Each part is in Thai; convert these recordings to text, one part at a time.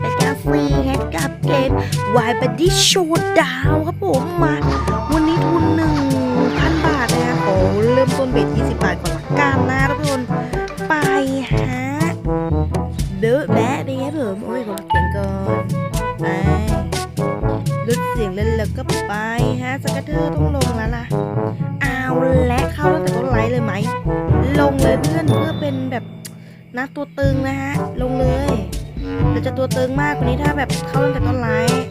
ไปแก้ฟรีแฮกกับเกม Y b o d y Showdown ครับผมมา วันนี้ทุนหนึ่งพันบาทนะขอเริ่มต้นเบ็ด20บบาทก่อนละกันนะทุกคนไปฮะเดอะแบะไปครับผมโอ้ยขอเสียงก่อนไปลดเสียงเล่นแล้วก็ไปฮะสกัตเตอร์ต้องลงแล้วล่ะเอาและเข้าตั้งแต่ต้นไลฟ์เลยไหมลงเลยเพื่อนเพื่อเป็นแบบนักตัวตึงนะฮะ ลงเลย เราจะตัวตึงมากกว่านี้ถ้าแบบเข้าตั้งแต่ต้นไลฟ์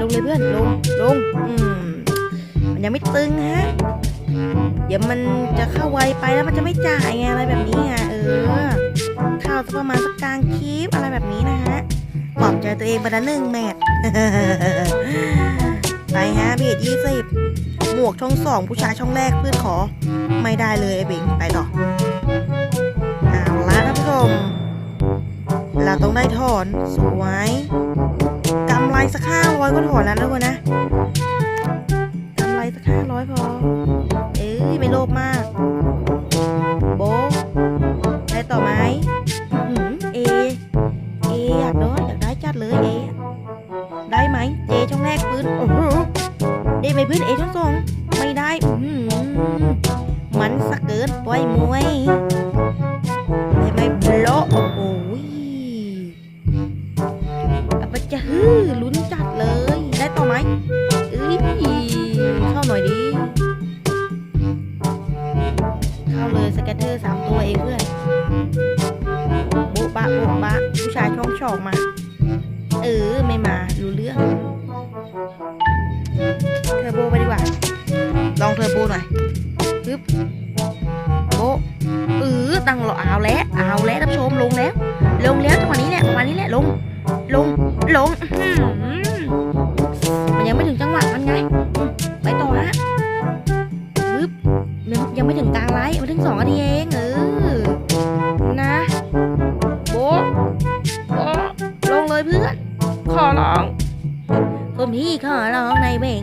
ลงเลยเพื่อนลงลงอืมมันยังไม่ตึงฮะเดี๋ยวมันจะเข้าไวไปแล้วมันจะไม่จ่ายไงอะไรแบบนี้ไงเออเข้าสักประมาณสักกลางคลิปอะไรแบบนี้นะฮะปลอบใจตัวเองไปละหนึ่งแมทไปฮะเบียดยี่สิบหมวกช่องสองผู้ชายช่องแรกเพื่อนขอ ไม่ได้เลยไอ้เบงไปต่อเอาละท่านผู้ชม เราต้องได้ถอนสวยกำไรสักห้าร้อยก็ถอนแล้วนะทุกคนนะกำไรสักห้าร้อยพอ เอ้ยไม่โลภมาก โบได้ต่อไหมเอ เออยากได้อยากได้จัดเลยเอ ได้ไหมเจช่องแรกปืนโอ้โหได้ไหมพื้นเอช่องสอง แกเตอสามตัวเองเพื่อนโบ๊ะบะโบ๊ะบะผู้ชายช่องชอกมา เออ ไม่มารู้เรื่องเทอโบไปดีกว่า ลองเทอโบหน่อยปึ๊บโบเออตั้งรอเอาแล้วเอาแล้วท่านผู้ชมลงแล้ว ลงแล้วจังหวะนี้แหละประมาณนี้แหละลง ลง ลง มันยังไม่ถึงจังหวะมันไง เลยเพื่อน ขอร้อง คุณพี่ขอร้องนายเบง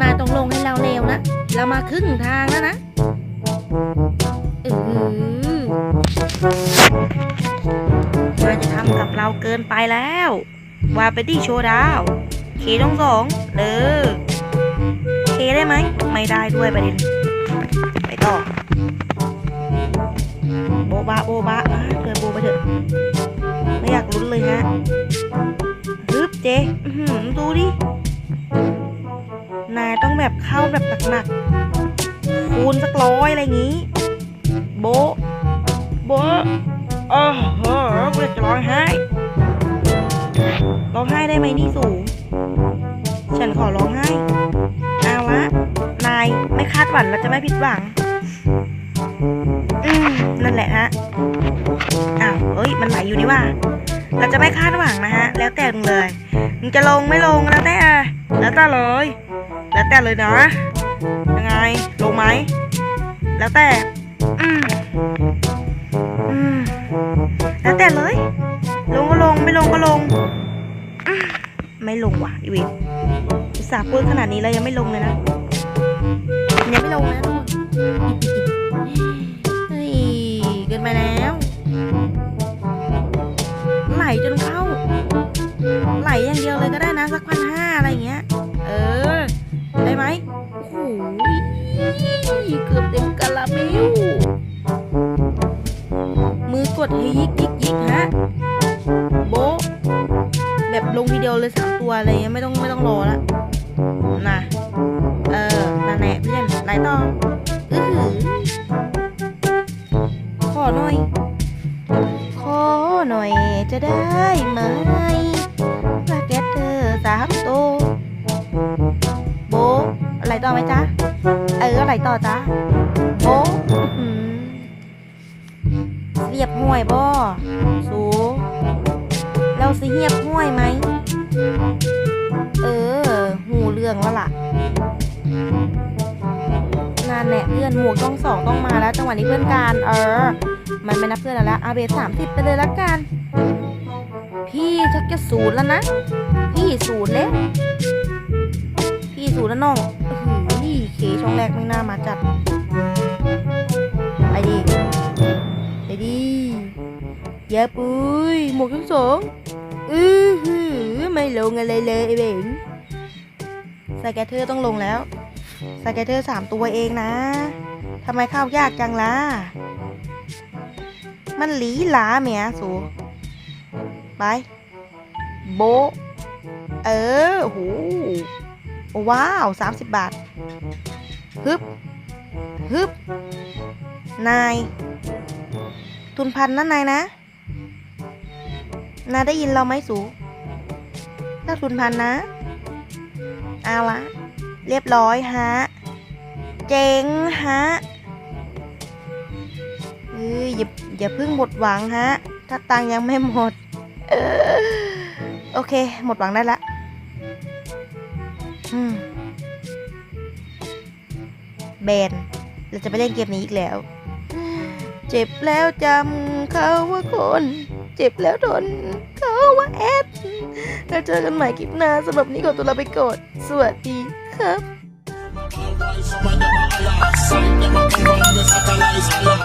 นายต้องลงให้เราเร็วนะ เรามาครึ่งทางแล้วนะเออนายจะทำกับเราเกินไปแล้วว่าไปที่โชว์ดาวเคต้องสองเออเคได้ไหม ไม่ได้ด้วยประเด็น ไปต่อ โบบะโบบะอะเธอโบไปเถอะ อยากลุ้นเลยฮะฮึบเจอื้อหือดูดิ นายต้องแบบเข้าแบบหนักๆ คูณสักร้อยอะไรงี้ โบโบะโอ้โหกูอยาจะร้องไห้ ร้องไห้ได้ไหมนี่สูง ฉันขอร้องไห้เอาละนายไม่คาดหวังเราจะไม่ผิดหวัง อืม นั่นแหละฮะ อ้าวเอ้ย มันไหลอยู่นี่ว่า เราจะไม่คาดหวังนะฮะ แล้วแต่มึงเลย มึงจะลงไม่ลงแล้วแต่ แล้วแต่เลย แล้วแต่เลยนะ ยังไง ลงไหม แล้วแต่ อืมอืมแล้วแต่เลย ลงก็ลง ไม่ลงก็ลง ไม่ลงว่ะอีวนอุตส่าห์พูดขนาดนี้แล้วยังไม่ลงเลยนะ ลงทีเดียวเลยสามตัวอะไรเงี้ยไม่ต้องไม่ต้องรอละนะเออนั่นแหละเพื่อนไหลต่ออือหือขอหน่อย ขอหน่อยจะได้ไหมมาเก็ตเธอสามโตวโบอะไรต่อไหมจ๊ะ เอออะไรต่อจ๊ะโบอื้อหือเรียบห้วยบ่ สูเราสิเหียบห้วยไหม เออ หูเรื่องแล้วล่ะงานแหละเพื่อนหมวกต้องสองต้องมาแล้วจังหวะนี้เพื่อนการ เออ มันไม่นับเพื่อนแล้วละอาเบสสามสิบไปเลยละกัน พี่ชักจะศูนย์แล้วนะ พี่ศูนย์แล้วพี่ศูนย์แล้วน้องโอ้โหเคช่องแรกไม่น่ามาจัด ไปดิ ไปดิ อย่าปุ้ยหมวกทั้งสอง อือหือไม่ลงอะไรเลยไอ้เบงสแกเตอร์ต้องลงแล้ว สแกเตอร์สามตัวเองนะทำไมเข้ายากจังล่ะ มันหลีหลาเมียสูไป โบ เออโหว้าวสามสิบบาท ฮึบ ฮึบ นาย ทุนพันนะนายนะ นาได้ยินเราไหมสูถ้าทุนพันนะ เอาละเรียบร้อยฮะ เจ๋งฮะเอ้ยอย่าอย่าเพิ่งหมดหวังฮะ ถ้าตังยังไม่หมดออโอเค หมดหวังได้ละแบน เราจะไปเล่นเกมนี้อีกแล้ว เจ็บแล้วจำเขาว่าคน เจ็บแล้วทนเขาว่าแอดแล้วเจอกันใหม่คลิปหน้าสำหรับนี้ขอตัวลาไปก่อนสวัสดีครับ